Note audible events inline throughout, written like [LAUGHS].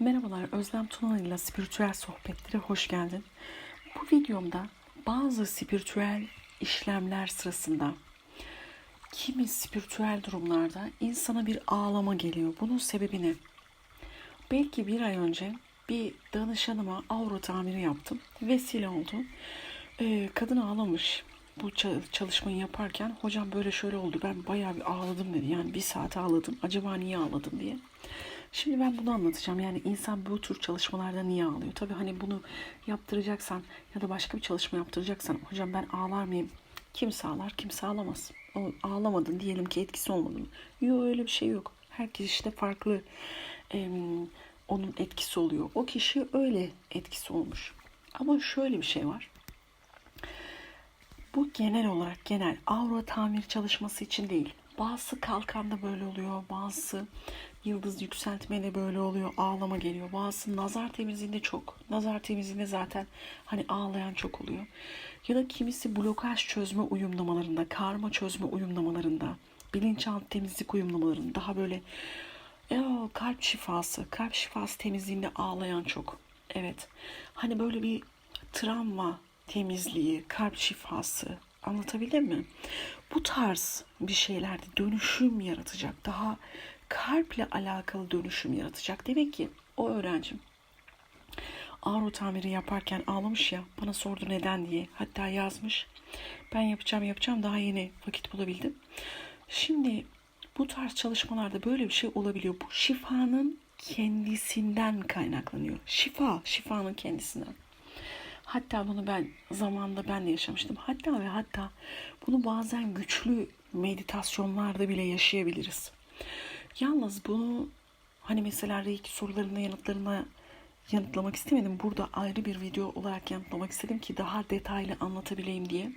Merhabalar, Özlem Tunan ile Spiritüel Sohbetlere hoş geldin. Bu videomda bazı spiritüel işlemler sırasında kimi spiritüel durumlarda insana bir ağlama geliyor. Bunun sebebi ne? Belki bir ay önce bir danışanıma aura tamiri yaptım. Vesile oldu. Ee, kadın ağlamış bu ça- çalışmayı yaparken. Hocam böyle şöyle oldu. Ben bayağı bir ağladım dedi. Yani bir saat ağladım. Acaba niye ağladım diye. Şimdi ben bunu anlatacağım. Yani insan bu tür çalışmalarda niye ağlıyor? Tabii hani bunu yaptıracaksan ya da başka bir çalışma yaptıracaksan hocam ben ağlar mıyım? Kimse ağlar, kimse ağlamaz. O ağlamadın diyelim ki etkisi olmadı mı? Yok öyle bir şey yok. Herkes işte farklı em, onun etkisi oluyor. O kişi öyle etkisi olmuş. Ama şöyle bir şey var. Bu genel olarak genel aura tamir çalışması için değil. Bazısı kalkanda böyle oluyor, bazısı yıldız yükseltmeyle böyle oluyor, ağlama geliyor. Bazısı nazar temizliğinde çok. Nazar temizliğinde zaten hani ağlayan çok oluyor. Ya da kimisi blokaj çözme uyumlamalarında, karma çözme uyumlamalarında, bilinçaltı temizlik uyumlamalarında daha böyle ya kalp şifası, kalp şifası temizliğinde ağlayan çok. Evet. Hani böyle bir travma temizliği, kalp şifası anlatabildim mi? Bu tarz bir şeylerde dönüşüm yaratacak. Daha kalple alakalı dönüşüm yaratacak. Demek ki o öğrencim Ağrı tamiri yaparken ağlamış ya bana sordu neden diye hatta yazmış ben yapacağım yapacağım daha yeni vakit bulabildim şimdi bu tarz çalışmalarda böyle bir şey olabiliyor bu şifanın kendisinden kaynaklanıyor şifa şifanın kendisinden Hatta bunu ben zamanında ben de yaşamıştım. Hatta ve hatta bunu bazen güçlü meditasyonlarda bile yaşayabiliriz. Yalnız bunu hani mesela Reiki sorularına yanıtlarına yanıtlamak istemedim. Burada ayrı bir video olarak yanıtlamak istedim ki daha detaylı anlatabileyim diye.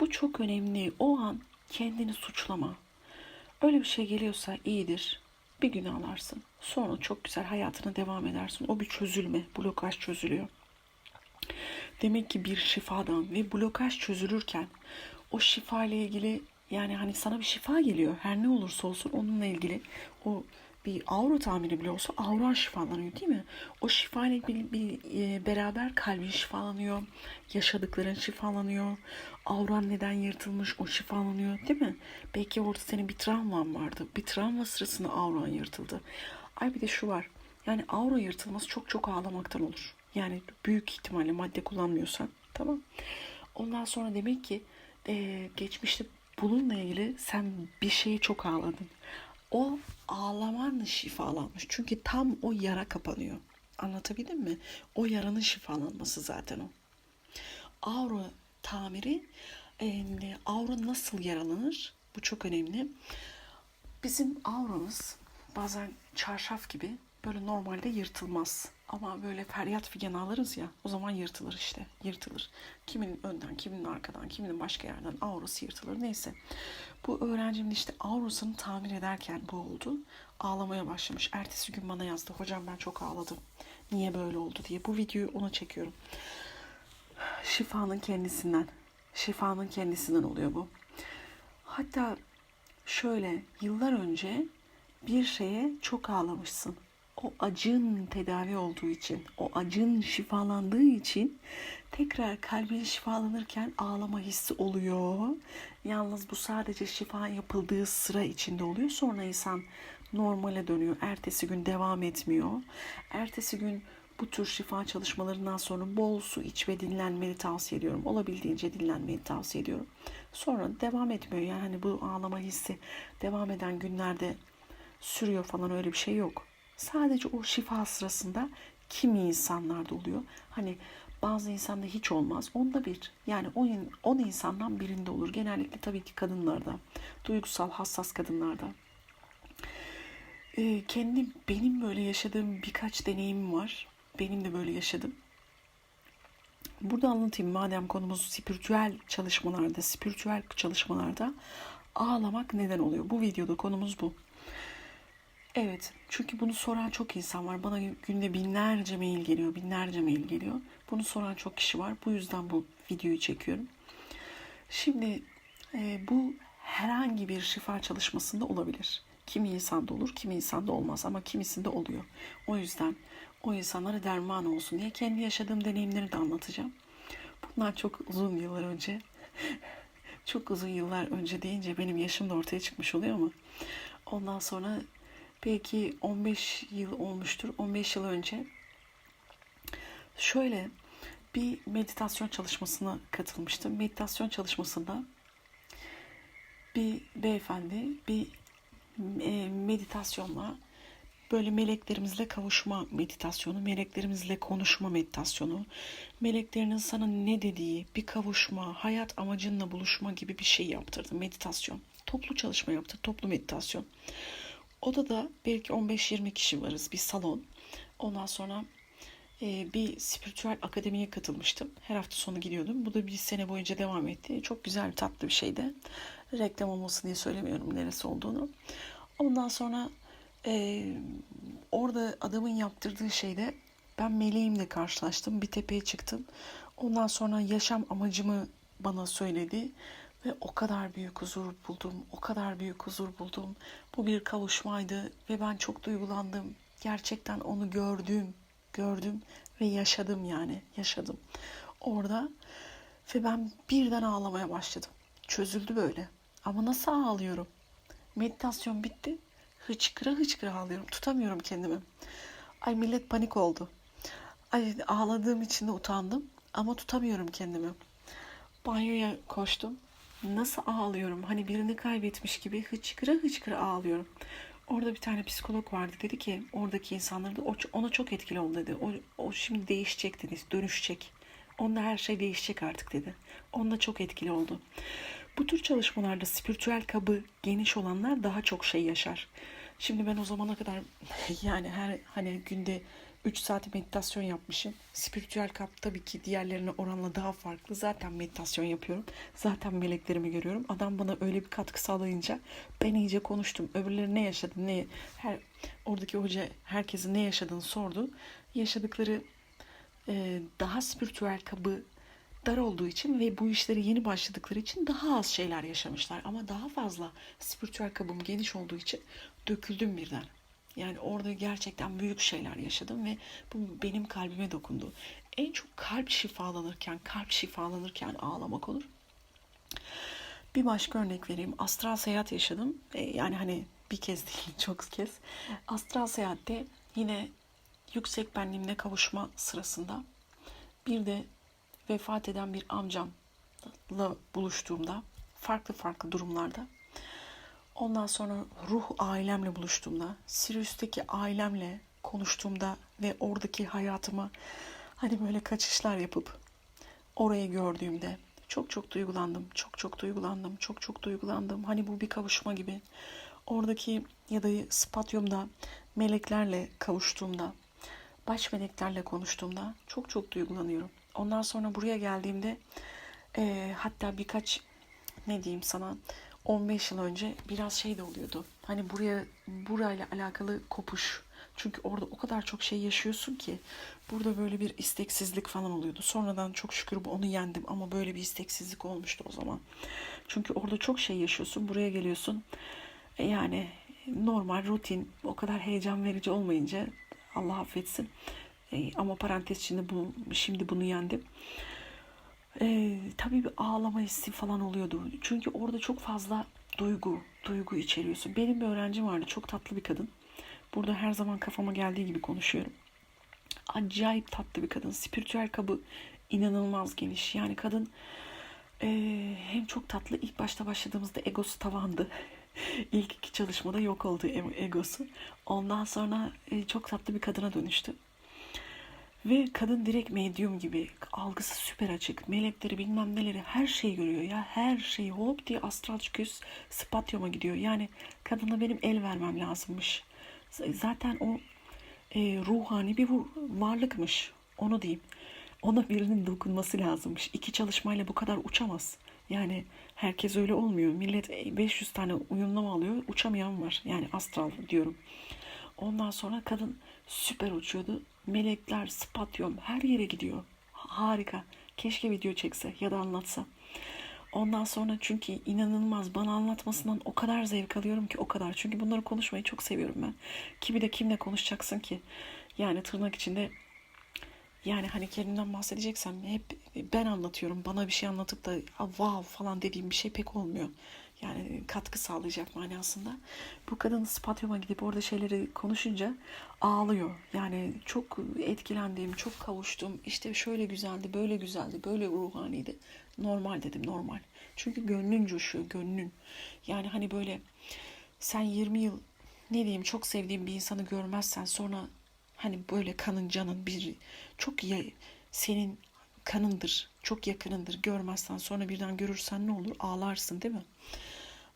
Bu çok önemli. O an kendini suçlama. Öyle bir şey geliyorsa iyidir. Bir gün ağlarsın. Sonra çok güzel hayatına devam edersin. O bir çözülme. Blokaj çözülüyor. Demek ki bir şifadan ve blokaj çözülürken o şifa ile ilgili yani hani sana bir şifa geliyor. Her ne olursa olsun onunla ilgili o bir aura tamiri bile olsa aura şifalanıyor değil mi? O şifa ile bir, bir e, beraber kalbin şifalanıyor. Yaşadıkların şifalanıyor. Auran neden yırtılmış o şifalanıyor değil mi? Belki orada senin bir travman vardı. Bir travma sırasında auran yırtıldı. Ay bir de şu var. Yani aura yırtılması çok çok ağlamaktan olur. Yani büyük ihtimalle madde kullanmıyorsan tamam. Ondan sonra demek ki e, geçmişte bununla ilgili sen bir şeye çok ağladın. O ağlaman şifalanmış. Çünkü tam o yara kapanıyor. Anlatabildim mi? O yaranın şifalanması zaten o. Aura tamiri, e, aura nasıl yaralanır? Bu çok önemli. Bizim auramız bazen çarşaf gibi böyle normalde yırtılmaz. Ama böyle feryat figan ağlarız ya o zaman yırtılır işte yırtılır. Kiminin önden kiminin arkadan kiminin başka yerden aurası yırtılır neyse. Bu öğrencimin işte aurasını tamir ederken bu oldu. Ağlamaya başlamış. Ertesi gün bana yazdı. Hocam ben çok ağladım. Niye böyle oldu diye. Bu videoyu ona çekiyorum. Şifanın kendisinden. Şifanın kendisinden oluyor bu. Hatta şöyle yıllar önce bir şeye çok ağlamışsın. O acın tedavi olduğu için, o acın şifalandığı için tekrar kalbin şifalanırken ağlama hissi oluyor. Yalnız bu sadece şifa yapıldığı sıra içinde oluyor. Sonra insan normale dönüyor. Ertesi gün devam etmiyor. Ertesi gün bu tür şifa çalışmalarından sonra bol su iç ve dinlenmeni tavsiye ediyorum. Olabildiğince dinlenmeyi tavsiye ediyorum. Sonra devam etmiyor. Yani bu ağlama hissi devam eden günlerde sürüyor falan öyle bir şey yok. Sadece o şifa sırasında kimi insanlarda oluyor. Hani bazı insanda hiç olmaz. Onda bir. Yani on, on insandan birinde olur. Genellikle tabii ki kadınlarda. Duygusal, hassas kadınlarda. Ee, kendi benim böyle yaşadığım birkaç deneyimim var. Benim de böyle yaşadım. Burada anlatayım madem konumuz spiritüel çalışmalarda, spiritüel çalışmalarda ağlamak neden oluyor? Bu videoda konumuz bu. Evet, çünkü bunu soran çok insan var. Bana günde binlerce mail geliyor, binlerce mail geliyor. Bunu soran çok kişi var. Bu yüzden bu videoyu çekiyorum. Şimdi e, bu herhangi bir şifa çalışmasında olabilir. Kimi insanda olur, kimi insanda olmaz ama kimisinde oluyor. O yüzden o insanlara derman olsun diye kendi yaşadığım deneyimleri de anlatacağım. Bunlar çok uzun yıllar önce. [LAUGHS] çok uzun yıllar önce deyince benim yaşım da ortaya çıkmış oluyor mu? Ondan sonra belki 15 yıl olmuştur. 15 yıl önce şöyle bir meditasyon çalışmasına katılmıştım. Meditasyon çalışmasında bir beyefendi bir e, meditasyonla böyle meleklerimizle kavuşma meditasyonu, meleklerimizle konuşma meditasyonu, meleklerinin sana ne dediği, bir kavuşma, hayat amacınla buluşma gibi bir şey yaptırdı meditasyon. Toplu çalışma yaptı, toplu meditasyon. Odada belki 15-20 kişi varız, bir salon. Ondan sonra e, bir spiritüel akademiye katılmıştım. Her hafta sonu gidiyordum. Bu da bir sene boyunca devam etti. Çok güzel, tatlı bir şeydi. Reklam olmasın diye söylemiyorum neresi olduğunu. Ondan sonra e, orada adamın yaptırdığı şeyde ben meleğimle karşılaştım. Bir tepeye çıktım. Ondan sonra yaşam amacımı bana söyledi. Ve o kadar büyük huzur buldum. O kadar büyük huzur buldum. Bu bir kavuşmaydı ve ben çok duygulandım. Gerçekten onu gördüm, gördüm ve yaşadım yani, yaşadım. Orada ve ben birden ağlamaya başladım. Çözüldü böyle. Ama nasıl ağlıyorum? Meditasyon bitti. Hıçkıra hıçkıra ağlıyorum. Tutamıyorum kendimi. Ay millet panik oldu. Ay ağladığım için de utandım. Ama tutamıyorum kendimi. Banyoya koştum. Nasıl ağlıyorum? Hani birini kaybetmiş gibi hıçkıra hıçkıra ağlıyorum. Orada bir tane psikolog vardı dedi ki oradaki insanlar da ona çok etkili oldu dedi. O, o şimdi değişecek dedi, dönüşecek. Onda her şey değişecek artık dedi. Onda çok etkili oldu. Bu tür çalışmalarda spiritüel kabı geniş olanlar daha çok şey yaşar. Şimdi ben o zamana kadar [LAUGHS] yani her hani günde 3 saat meditasyon yapmışım. Spiritüel kap tabii ki diğerlerine oranla daha farklı. Zaten meditasyon yapıyorum. Zaten meleklerimi görüyorum. Adam bana öyle bir katkı sağlayınca ben iyice konuştum. Öbürleri ne yaşadı, ne her oradaki hoca herkesin ne yaşadığını sordu. Yaşadıkları e, daha spiritüel kabı dar olduğu için ve bu işleri yeni başladıkları için daha az şeyler yaşamışlar. Ama daha fazla spiritüel kabım geniş olduğu için döküldüm birden. Yani orada gerçekten büyük şeyler yaşadım ve bu benim kalbime dokundu. En çok kalp şifalanırken, kalp şifalanırken ağlamak olur. Bir başka örnek vereyim. Astral seyahat yaşadım. E, yani hani bir kez değil, [LAUGHS] çok kez. Astral seyahatte yine yüksek benliğimle kavuşma sırasında bir de vefat eden bir amcamla buluştuğumda farklı farklı durumlarda ondan sonra ruh ailemle buluştuğumda Sirius'taki ailemle konuştuğumda ve oradaki hayatıma hani böyle kaçışlar yapıp orayı gördüğümde çok çok duygulandım. Çok çok duygulandım. Çok çok duygulandım. Hani bu bir kavuşma gibi. Oradaki ya da spatyumda meleklerle kavuştuğumda, baş meleklerle konuştuğumda çok çok duygulanıyorum. Ondan sonra buraya geldiğimde e, hatta birkaç ne diyeyim sana 15 yıl önce biraz şey de oluyordu. Hani buraya burayla alakalı kopuş. Çünkü orada o kadar çok şey yaşıyorsun ki burada böyle bir isteksizlik falan oluyordu. Sonradan çok şükür bu- onu yendim ama böyle bir isteksizlik olmuştu o zaman. Çünkü orada çok şey yaşıyorsun. Buraya geliyorsun. E, Yani normal rutin o kadar heyecan verici olmayınca Allah affetsin. E, ama parantez içinde bu, şimdi bunu yendim. Ee, tabii bir ağlama hissi falan oluyordu. Çünkü orada çok fazla duygu, duygu içeriyorsun. Benim bir öğrencim vardı, çok tatlı bir kadın. Burada her zaman kafama geldiği gibi konuşuyorum. Acayip tatlı bir kadın. Spiritüel kabı inanılmaz geniş. Yani kadın ee, hem çok tatlı. İlk başta başladığımızda egosu tavandı. [LAUGHS] İlk iki çalışmada yok oldu e- egosu. Ondan sonra e, çok tatlı bir kadına dönüştü. Ve kadın direkt medyum gibi. Algısı süper açık. Melekleri bilmem neleri her şeyi görüyor ya. Her şeyi hop diye astral çıkıyor. Spatyoma gidiyor. Yani kadına benim el vermem lazımmış. Zaten o e, ruhani bir varlıkmış. Onu diyeyim. Ona birinin dokunması lazımmış. İki çalışmayla bu kadar uçamaz. Yani herkes öyle olmuyor. Millet e, 500 tane uyumlama alıyor. Uçamayan var. Yani astral diyorum. Ondan sonra kadın süper uçuyordu. Melekler, spatyum her yere gidiyor. Harika. Keşke video çekse ya da anlatsa. Ondan sonra çünkü inanılmaz bana anlatmasından o kadar zevk alıyorum ki o kadar. Çünkü bunları konuşmayı çok seviyorum ben. Kimi de kimle konuşacaksın ki? Yani tırnak içinde yani hani kendimden bahsedeceksem hep ben anlatıyorum. Bana bir şey anlatıp da "Aa, wow falan dediğim bir şey pek olmuyor. Yani katkı sağlayacak manasında. Bu kadın Spatyum'a gidip orada şeyleri konuşunca ağlıyor. Yani çok etkilendim, çok kavuştum. İşte şöyle güzeldi, böyle güzeldi, böyle ruhaniydi. Normal dedim, normal. Çünkü gönlün coşuyor, gönlün. Yani hani böyle sen 20 yıl ne diyeyim çok sevdiğin bir insanı görmezsen sonra hani böyle kanın canın bir çok ya, senin kanındır, çok yakınındır görmezsen sonra birden görürsen ne olur? Ağlarsın değil mi?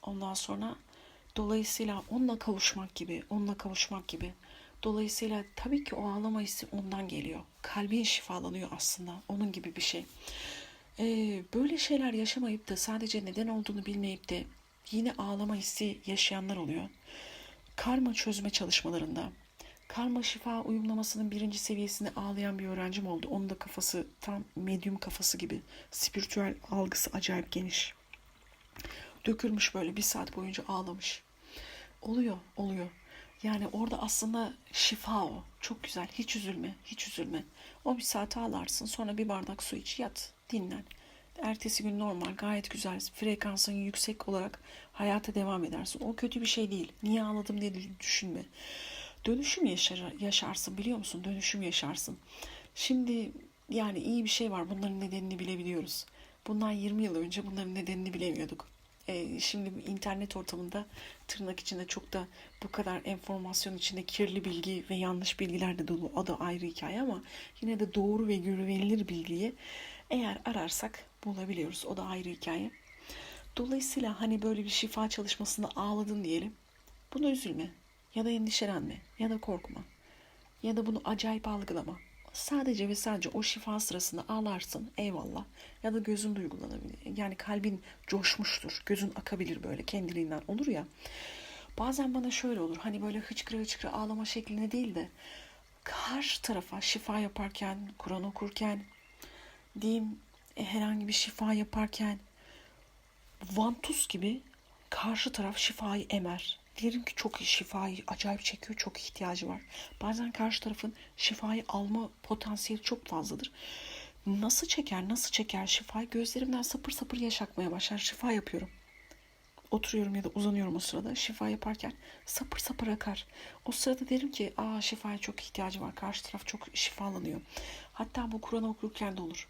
Ondan sonra dolayısıyla onunla kavuşmak gibi, onunla kavuşmak gibi. Dolayısıyla tabii ki o ağlama hissi ondan geliyor. Kalbin şifalanıyor aslında. Onun gibi bir şey. Ee, böyle şeyler yaşamayıp da sadece neden olduğunu bilmeyip de yine ağlama hissi yaşayanlar oluyor. Karma çözme çalışmalarında karma şifa uyumlamasının birinci seviyesinde ağlayan bir öğrencim oldu. Onun da kafası tam medyum kafası gibi. Spiritüel algısı acayip geniş. Dökülmüş böyle bir saat boyunca ağlamış. Oluyor, oluyor. Yani orada aslında şifa o. Çok güzel. Hiç üzülme, hiç üzülme. O bir saat ağlarsın. Sonra bir bardak su iç, yat, dinlen. Ertesi gün normal, gayet güzel, frekansın yüksek olarak hayata devam edersin. O kötü bir şey değil. Niye ağladım diye düşünme. Dönüşüm yaşar, yaşarsın biliyor musun? Dönüşüm yaşarsın. Şimdi yani iyi bir şey var. Bunların nedenini bilebiliyoruz. Bundan 20 yıl önce bunların nedenini bilemiyorduk. Ee, şimdi internet ortamında tırnak içinde çok da bu kadar enformasyon içinde kirli bilgi ve yanlış bilgiler de dolu. O da ayrı hikaye ama yine de doğru ve güvenilir bilgiyi eğer ararsak bulabiliyoruz. O da ayrı hikaye. Dolayısıyla hani böyle bir şifa çalışmasında ağladın diyelim. Buna üzülme ya da endişelenme ya da korkma ya da bunu acayip algılama. Sadece ve sadece o şifa sırasında ağlarsın eyvallah ya da gözün duygulanabilir. Yani kalbin coşmuştur. Gözün akabilir böyle kendiliğinden olur ya. Bazen bana şöyle olur hani böyle hıçkıra hıçkıra ağlama şeklinde değil de karşı tarafa şifa yaparken, Kur'an okurken, diyeyim e, herhangi bir şifa yaparken vantuz gibi karşı taraf şifayı emer. Diyelim ki çok şifayı acayip çekiyor, çok ihtiyacı var. Bazen karşı tarafın şifayı alma potansiyeli çok fazladır. Nasıl çeker, nasıl çeker şifayı? Gözlerimden sapır sapır yaş akmaya başlar. Şifa yapıyorum. Oturuyorum ya da uzanıyorum o sırada. Şifa yaparken sapır sapır akar. O sırada derim ki aa şifaya çok ihtiyacı var. Karşı taraf çok şifalanıyor. Hatta bu Kur'an okurken de olur.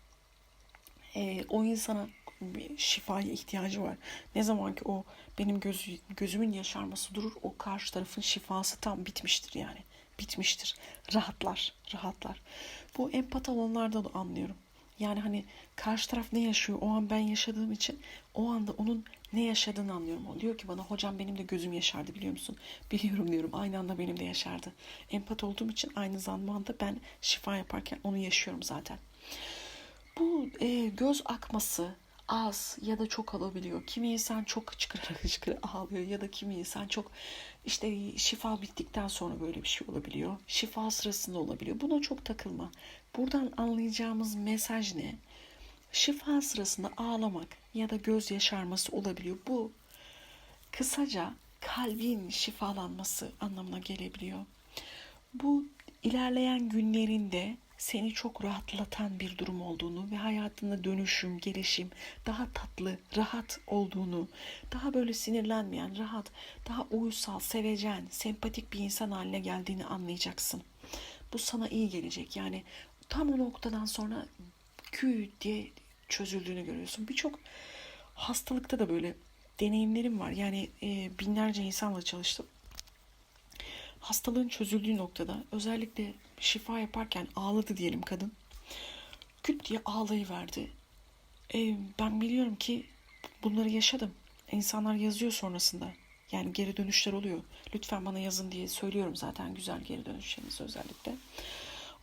Ee, o insana bir şifaya ihtiyacı var. Ne zaman ki o benim göz, gözümün yaşarması durur o karşı tarafın şifası tam bitmiştir yani. Bitmiştir. Rahatlar, rahatlar. Bu empat olanlarda da anlıyorum. Yani hani karşı taraf ne yaşıyor o an ben yaşadığım için o anda onun ne yaşadığını anlıyorum. O diyor ki bana hocam benim de gözüm yaşardı biliyor musun? [LAUGHS] Biliyorum diyorum aynı anda benim de yaşardı. Empat olduğum için aynı zamanda ben şifa yaparken onu yaşıyorum zaten. Bu e, göz akması, az ya da çok alabiliyor. Kimi insan çok hıçkıra [LAUGHS] hıçkıra ağlıyor ya da kimi insan çok işte şifa bittikten sonra böyle bir şey olabiliyor. Şifa sırasında olabiliyor. Buna çok takılma. Buradan anlayacağımız mesaj ne? Şifa sırasında ağlamak ya da göz yaşarması olabiliyor. Bu kısaca kalbin şifalanması anlamına gelebiliyor. Bu ilerleyen günlerinde seni çok rahatlatan bir durum olduğunu ve hayatında dönüşüm, gelişim, daha tatlı, rahat olduğunu, daha böyle sinirlenmeyen, rahat, daha uysal, sevecen, sempatik bir insan haline geldiğini anlayacaksın. Bu sana iyi gelecek. Yani tam o noktadan sonra kü diye çözüldüğünü görüyorsun. Birçok hastalıkta da böyle deneyimlerim var. Yani e, binlerce insanla çalıştım hastalığın çözüldüğü noktada özellikle şifa yaparken ağladı diyelim kadın. Küt diye ağlayıverdi. E, ben biliyorum ki bunları yaşadım. İnsanlar yazıyor sonrasında. Yani geri dönüşler oluyor. Lütfen bana yazın diye söylüyorum zaten güzel geri dönüşleriniz özellikle.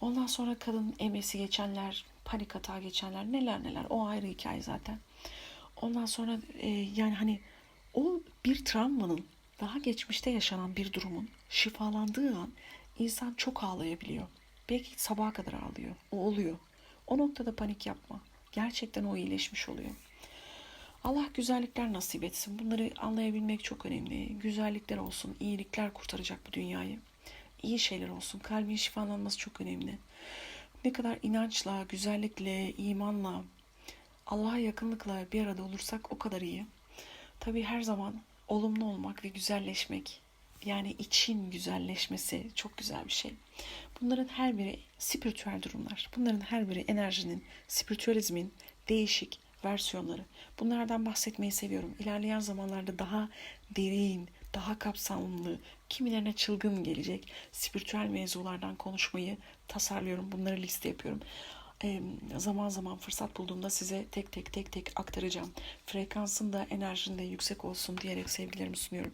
Ondan sonra kadın emesi geçenler, panik atağı geçenler neler neler o ayrı hikaye zaten. Ondan sonra e, yani hani o bir travmanın daha geçmişte yaşanan bir durumun şifalandığı an insan çok ağlayabiliyor. Belki sabaha kadar ağlıyor. O oluyor. O noktada panik yapma. Gerçekten o iyileşmiş oluyor. Allah güzellikler nasip etsin. Bunları anlayabilmek çok önemli. Güzellikler olsun, iyilikler kurtaracak bu dünyayı. İyi şeyler olsun. Kalbin şifalanması çok önemli. Ne kadar inançla, güzellikle, imanla, Allah'a yakınlıkla bir arada olursak o kadar iyi. Tabii her zaman olumlu olmak ve güzelleşmek, yani için güzelleşmesi çok güzel bir şey. Bunların her biri spiritüel durumlar. Bunların her biri enerjinin, spiritüalizmin değişik versiyonları. Bunlardan bahsetmeyi seviyorum. İlerleyen zamanlarda daha derin, daha kapsamlı, kimilerine çılgın gelecek spiritüel mevzulardan konuşmayı tasarlıyorum. Bunları liste yapıyorum. Ee, zaman zaman fırsat bulduğumda size tek tek tek tek aktaracağım. Frekansın da enerjin de yüksek olsun diyerek sevgilerimi sunuyorum.